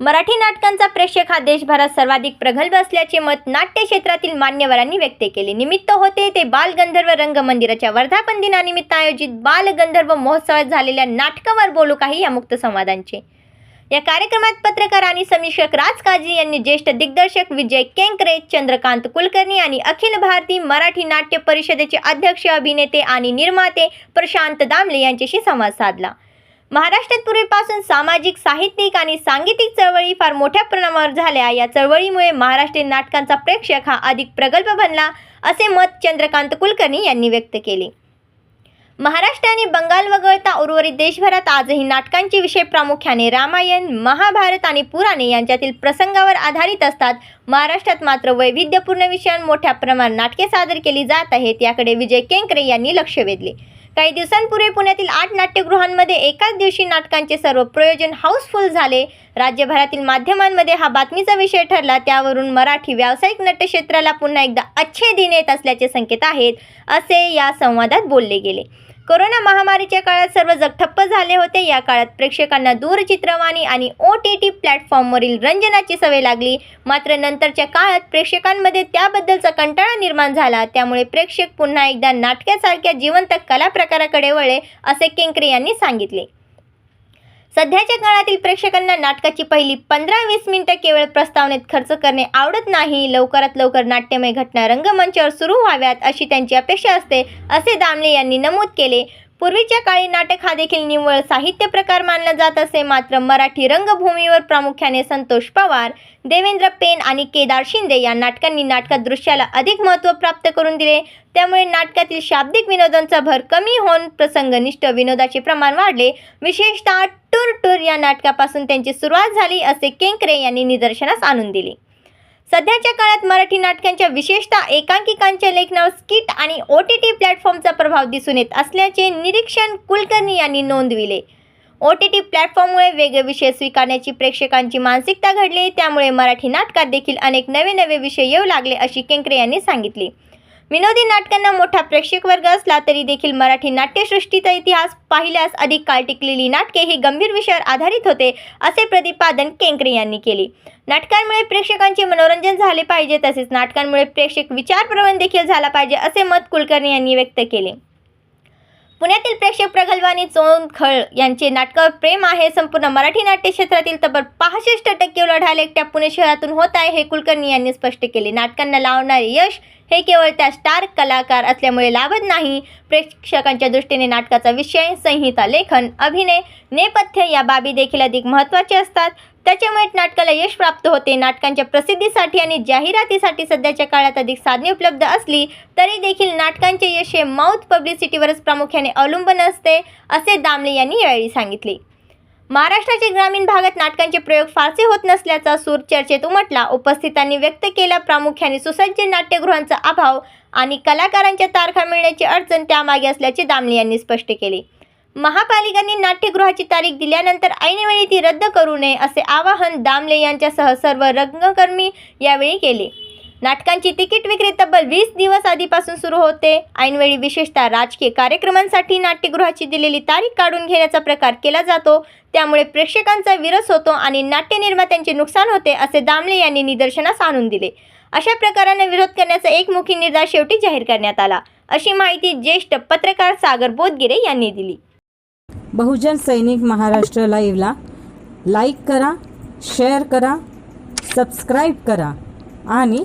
मराठी नाटकांचा प्रेक्षक हा देशभरात सर्वाधिक प्रगल्भ असल्याचे मत नाट्य क्षेत्रातील मान्यवरांनी व्यक्त केले. निमित्त होते ते बालगंधर्व रंगमंदिराच्या वर्धापन दिनानिमित्त आयोजित बालगंधर्व महोत्सवात झालेल्या नाटकावर बोलू काही या मुक्त संवादांचे. या कार्यक्रमात पत्रकार आणि समीक्षक राज काजी यांनी ज्येष्ठ दिग्दर्शक विजय केंकरे चंद्रकांत कुलकर्णी आणि अखिल भारतीय मराठी नाट्य परिषदेचे अध्यक्ष अभिनेते आणि निर्माते प्रशांत दामले यांच्याशी संवाद साधला. महाराष्ट्रात पूर्वीपासून सामाजिक साहित्यिक आणि सांगीतिक चळवळी फार मोठ्या प्रमाणावर झाल्या. या चळवळीमुळे महाराष्ट्रीय नाटकांचा प्रेक्षक हा अधिक प्रगल्भ बनला असे मत चंद्रकांत कुलकर्णी यांनी व्यक्त केले. महाराष्ट्र आणि बंगाल वगळता उर्वरित देशभरात आजही नाटकांचे विषय प्रामुख्याने रामायण महाभारत आणि पुराणे यांच्यातील प्रसंगावर आधारित असतात. महाराष्ट्रात मात्र वैविध्यपूर्ण विषयांवर मोठ्या प्रमाणात नाटके सादर केली जात आहेत याकडे विजय केंकरे यांनी लक्ष वेधले. काही दिवसांपूर्वी पुण्यातील आठ नाट्यगृहांमध्ये एकाच दिवशी नाटकांचे सर्व प्रयोजन हाऊसफुल झाले. राज्यभरातील माध्यमांमध्ये हा बातमीचा विषय ठरला. त्यावरून मराठी व्यावसायिक नाट्यक्षेत्राला पुन्हा एकदा अच्छे दिन येत असल्याचे संकेत आहेत असे या संवादात बोलले गेले. कोरोना महामारीच्या काळात सर्व जग ठप्प झाले होते. या काळात प्रेक्षकांना दूरचित्रवाणी आणि ओ टी टी प्लॅटफॉर्मवरील रंजनाची सवय लागली. मात्र नंतरच्या काळात प्रेक्षकांमध्ये त्याबद्दलचा कंटाळा निर्माण झाला. त्यामुळे प्रेक्षक पुन्हा एकदा नाटकासारख्या जिवंत कला प्रकाराकडे वळले असे केंकरे यांनी सांगितले. सध्याच्या काळातील प्रेक्षकांना नाटकाची पहिली पंधरा वीस मिनिटं केवळ प्रस्तावनेत खर्च करणे आवडत नाही. लवकरात लवकर नाट्यमय घटना रंगमंचावर सुरू व्हाव्यात अशी त्यांची अपेक्षा असते असे दामले यांनी नमूद केले. पूर्वीच्या काळी नाटक हा देखील निव्वळ साहित्य प्रकार मानला जात असे मात्र मराठी रंगभूमीवर प्रामुख्याने संतोष पवार देवेंद्र पेन आणि केदार शिंदे या नाटकांनी नाटकात दृश्याला अधिक महत्त्व प्राप्त करून दिले. त्यामुळे नाटकातील शाब्दिक विनोदांचा भर कमी होऊन प्रसंगनिष्ठ विनोदाचे प्रमाण वाढले. विशेषतः टूर टूर या नाटकापासून त्यांची सुरुवात झाली असे केंकरे यांनी निदर्शनास आणून दिले. सध्याच्या काळात मराठी नाटकांच्या विशेषतः एकांकिकांच्या लेखनावर स्किट आणि ओ टी टी प्लॅटफॉर्मचा प्रभाव दिसून येत असल्याचे निरीक्षण कुलकर्णी यांनी नोंदविले. ओ टी टी प्लॅटफॉर्ममुळे वेगळे विषय स्वीकारण्याची प्रेक्षकांची मानसिकता घडली त्यामुळे मराठी नाटकात देखील अनेक नवे नवे विषय येऊ लागले अशी केंकरे यांनी सांगितले. विनोदी नाटकांना मोठा प्रेक्षक वर्ग असला तरी देखील मराठी नाट्यसृष्टीचा इतिहास पाहिल्यास अधिक काळ टिकलेली नाटके ही गंभीर विषयावर आधारित होते असे प्रतिपादन केंकरे यांनी केले. नाटकांमुळे प्रेक्षकांचे मनोरंजन झाले पाहिजे तसेच नाटकांमुळे प्रेक्षक विचारप्रवण देखील झाला पाहिजे असे मत कुलकर्णी यांनी व्यक्त केले. पुण्यातील प्रेक्षक प्रगल्भानी चोंदखळ यांचे नाटकावर प्रेम आहे संपूर्ण मराठी नाट्य क्षेत्रातील तब्बल पासष्ट टक्के उलाढाल एकट्या पुणे शहरातून होत आहे हे कुलकर्णी यांनी स्पष्ट केले. नाटकांना लावणारे यश हे केवळ त्या स्टार कलाकार असल्यामुळे लाभत नाही. प्रेक्षकांच्या दृष्टीने नाटकाचा विषय संहिता लेखन अभिनय नेपथ्य या बाबी देखील अधिक महत्त्वाचे असतात. त्याच्यामुळे नाटकाला यश प्राप्त होते. नाटकांच्या प्रसिद्धीसाठी आणि जाहिरातीसाठी सध्याच्या काळात अधिक साधने उपलब्ध असली तरी देखील नाटकांचे यश हे माउथ पब्लिसिटीवरच प्रामुख्याने अवलंबून असते असे दामले यांनी यावेळी सांगितले. महाराष्ट्राच्या ग्रामीण भागात नाटकांचे प्रयोग फारसे होत नसल्याचा सूर चर्चेत उमटला. उपस्थितांनी व्यक्त केला प्रामुख्याने सुसज्ज नाट्यगृहांचा अभाव आणि कलाकारांच्या तारखा मिळण्याची अडचण त्यामागे असल्याचे दामले यांनी स्पष्ट केले. महापालिकांनी नाट्यगृहाची तारीख दिल्यानंतर ऐनवेळी ती रद्द करू नये असे आवाहन दामले यांच्यासह सर्व रंगकर्मी यावेळी केले. नाटकांची तिकीट विक्री तब्बल वीस दिवस आधीपासून सुरू होते. ऐनवेळी विशेषतः राजकीय कार्यक्रमांसाठी नाट्यगृहाची दिलेली तारीख काढून घेण्याचा प्रकार केला जातो. त्यामुळे प्रेक्षकांचा विरस होतो आणि नाट्य निर्मात्यांचे नुकसान होते असे दामले यांनी निदर्शनास आणून दिले. अशा प्रकाराने विरोध करण्याचा एकमुखी निर्धार शेवटी जाहीर करण्यात आला. अशी माहिती ज्येष्ठ पत्रकार सागर बोदगिरे यांनी दिली. बहुजन सैनिक महाराष्ट्र लाईव्हला लाईक करा शेअर करा सबस्क्राईब करा आणि